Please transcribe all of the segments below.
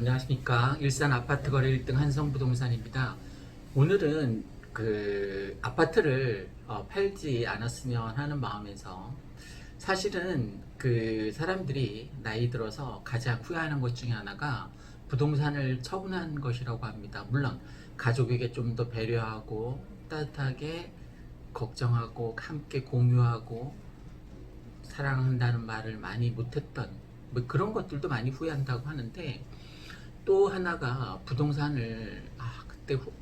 안녕하십니까. 일산 아파트 거래 1등 한성부동산입니다. 오늘은 그 아파트를 어, 팔지 않았으면 하는 마음에서 사실은 그 사람들이 나이 들어서 가장 후회하는 것 중에 하나가 부동산을 처분한 것이라고 합니다. 물론 가족에게 좀 더 배려하고 따뜻하게 걱정하고 함께 공유하고 사랑한다는 말을 많이 못했던 뭐 그런 것들도 많이 후회한다고 하는데 또 하나가 부동산을 아 그때 후-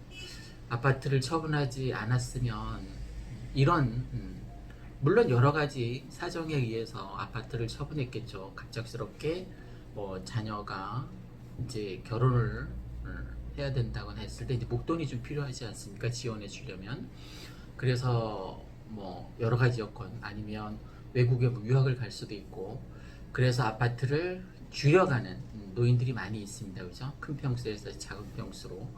아파트를 처분하지 않았으면 이런 음, 물론 여러 가지 사정에 의해서 아파트를 처분했겠죠. 갑작스럽게 뭐 자녀가 이제 결혼을 음, 해야 된다거나 했을 때 이제 목돈이 좀 필요하지 않습니까? 지원해 주려면. 그래서 뭐 여러 가지 여건 아니면 외국에 뭐 유학을 갈 수도 있고 그래서 아파트를 줄여가는 음, 노인들이 많이 있습니다. 그죠? 큰 평수에서 작은 평수로.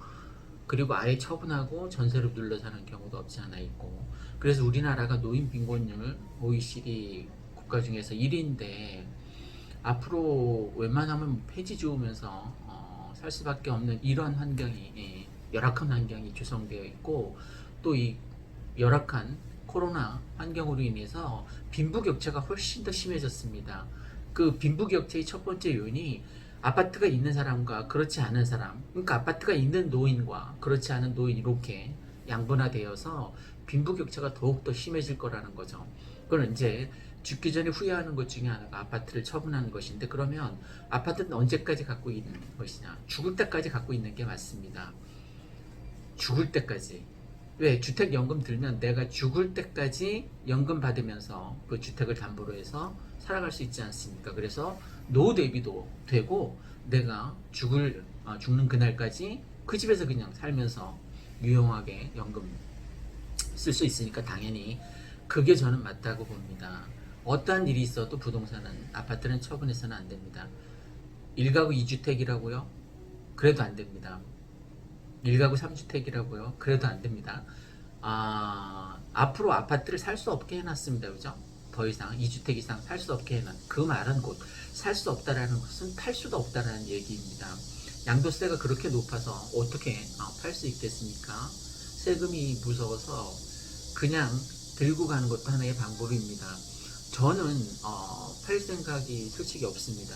그리고 아예 처분하고 전세로 눌러 사는 경우도 없지 않아 있고. 그래서 우리나라가 노인 빈곤율 OECD 국가 중에서 1위인데 앞으로 웬만하면 폐지 주우면서 어, 살 수밖에 없는 이런 환경이 예, 열악한 환경이 조성되어 있고 또 이 열악한 코로나 환경으로 인해서 빈부격차가 훨씬 더 심해졌습니다. 그 빈부격차의 첫 번째 요인이 아파트가 있는 사람과 그렇지 않은 사람, 그러니까 아파트가 있는 노인과 그렇지 않은 노인 이렇게 양분화되어서 빈부격차가 더욱더 심해질 거라는 거죠. 그건 이제 죽기 전에 후회하는 것 중에 하나가 아파트를 처분하는 것인데 그러면 아파트는 언제까지 갖고 있는 것이냐? 죽을 때까지 갖고 있는 게 맞습니다. 죽을 때까지. 왜 주택연금 들면 내가 죽을 때까지 연금 받으면서 그 주택을 담보로 해서 살아갈 수 있지 않습니까? 그래서 노후 대비도 되고 내가 죽을 어, 죽는 그날까지 그 집에서 그냥 살면서 유용하게 연금 쓸 수 있으니까 당연히 그게 저는 맞다고 봅니다. 어떠한 일이 있어도 부동산은 아파트는 처분해서는 안 됩니다. 1가구 2주택이라고요? 그래도 안 됩니다. 1가구 3주택이라고요? 그래도 안 됩니다. 아, 앞으로 아파트를 살 수 없게 해놨습니다. 그죠? 더 이상 2주택 이상 살 수 없게 해놨. 그 말은 곧 살 수 없다라는 것은 팔 수도 없다라는 얘기입니다. 양도세가 그렇게 높아서 어떻게 팔 수 있겠습니까? 세금이 무서워서 그냥 들고 가는 것도 하나의 방법입니다. 저는 어, 팔 생각이 솔직히 없습니다.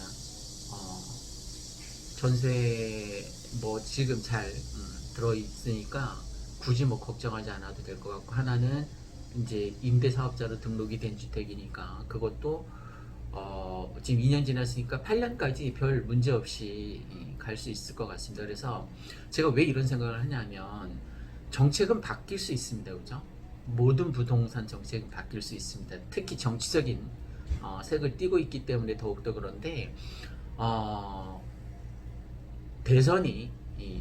어, 전세 뭐 지금 잘 음, 들어 있으니까 굳이 뭐 걱정하지 않아도 될 것 같고 하나는 이제 임대 사업자로 등록이 된 주택이니까 그것도 어, 지금 2년 지났으니까 8년까지 별 문제 없이 갈 수 있을 것 같습니다. 그래서 제가 왜 이런 생각을 하냐면 정책은 바뀔 수 있습니다. 그죠? 모든 부동산 정책은 바뀔 수 있습니다. 특히 정치적인 어, 색을 띠고 있기 때문에 더욱더 그런데 어, 대선이 이,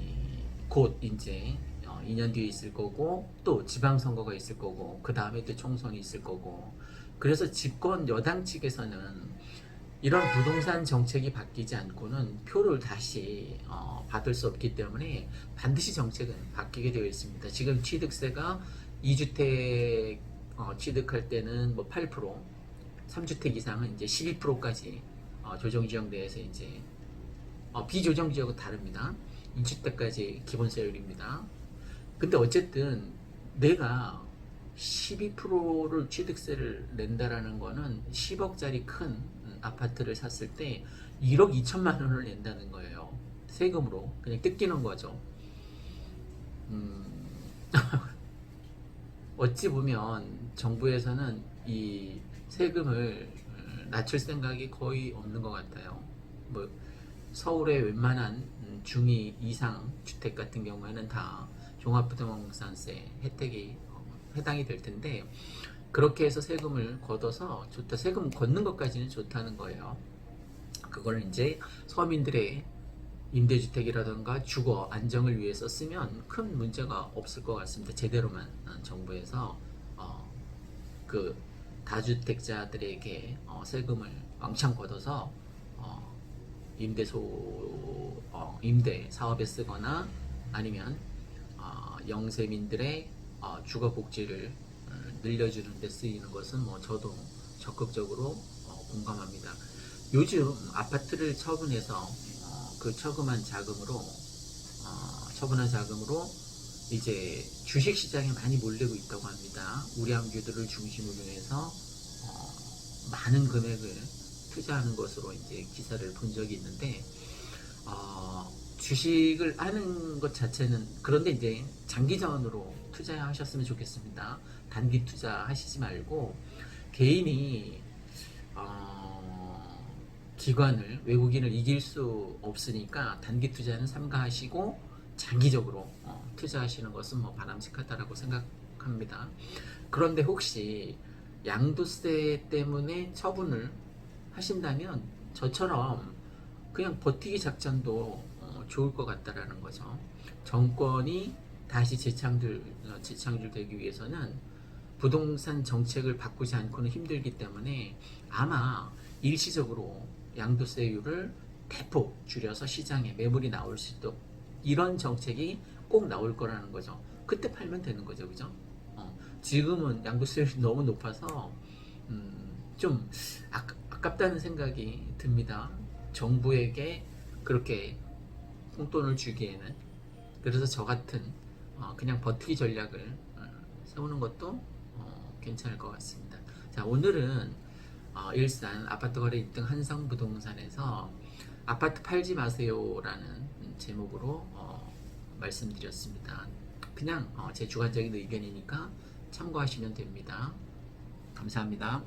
곧 이제 어, 2년 뒤에 있을 거고 또 지방선거가 있을 거고 그 다음에 또 총선이 있을 거고 그래서 집권 여당 측에서는 이런 부동산 정책이 바뀌지 않고는 표를 다시 어, 받을 수 없기 때문에 반드시 정책은 바뀌게 되어 있습니다. 지금 취득세가 2주택 어, 취득할 때는 뭐 8%, 3주택 이상은 이제 12%까지 어, 조정 지역 내에서 이제 어, 비조정 지역은 다릅니다. 2주택까지 기본 세율입니다. 근데 어쨌든 내가 12%를 취득세를 낸다라는 거는 10억짜리 큰 음, 아파트를 샀을 때 1억 2천만 원을 낸다는 거예요. 세금으로 그냥 뜯기는 거죠. 음, 어찌 보면 정부에서는 이 세금을 음, 낮출 생각이 거의 없는 것 같아요. 뭐 서울의 웬만한 음, 중위 이상 주택 같은 경우에는 다 종합부동산세 혜택이 어, 해당이 될 텐데 그렇게 해서 세금을 걷어서 좋다 세금 걷는 것까지는 좋다는 거예요. 그걸 이제 서민들의 임대주택이라던가 주거 안정을 위해서 쓰면 큰 문제가 없을 것 같습니다. 제대로만 어, 정부에서 어, 그 다주택자들에게 어, 세금을 왕창 걷어서 어, 임대소 어, 임대 사업에 쓰거나 아니면 어, 영세민들의 어, 주거 복지를 어, 늘려주는 데 쓰이는 것은 뭐 저도 적극적으로 어, 공감합니다. 요즘 아파트를 처분해서 어, 그 처금한 자금으로 어, 처분한 자금으로 이제 주식 시장에 많이 몰리고 있다고 합니다. 우량주들을 중심으로 해서 어, 많은 금액을 투자하는 것으로 이제 기사를 본 적이 있는데 어, 주식을 하는 것 자체는 그런데 이제 장기전으로 투자하셨으면 좋겠습니다. 단기 투자 하시지 말고 개인이 어, 기관을 외국인을 이길 수 없으니까 단기 투자는 삼가하시고 장기적으로 어, 투자하시는 것은 뭐 바람직하다라고 생각합니다. 그런데 혹시 양도세 때문에 처분을 하신다면 저처럼 그냥 버티기 작전도 어, 좋을 것 같다라는 거죠. 정권이 다시 재창출 어, 재창출되기 위해서는 부동산 정책을 바꾸지 않고는 힘들기 때문에 아마 일시적으로 양도세율을 대폭 줄여서 시장에 매물이 나올 수도 이런 정책이 꼭 나올 거라는 거죠. 그때 팔면 되는 거죠, 그죠? 어, 지금은 양도세율이 너무 높아서 음, 좀 아, 아깝다는 생각이 듭니다. 정부에게 그렇게 홍돈을 주기에는 그래서 저 같은 어, 그냥 버티기 전략을 어, 세우는 것도 어, 괜찮을 것 같습니다. 자 오늘은 어, 일산 아파트 거래 1등 한성 부동산에서 아파트 팔지 마세요라는 제목으로 어, 말씀드렸습니다. 그냥 어, 제 주관적인 의견이니까 참고하시면 됩니다. 감사합니다.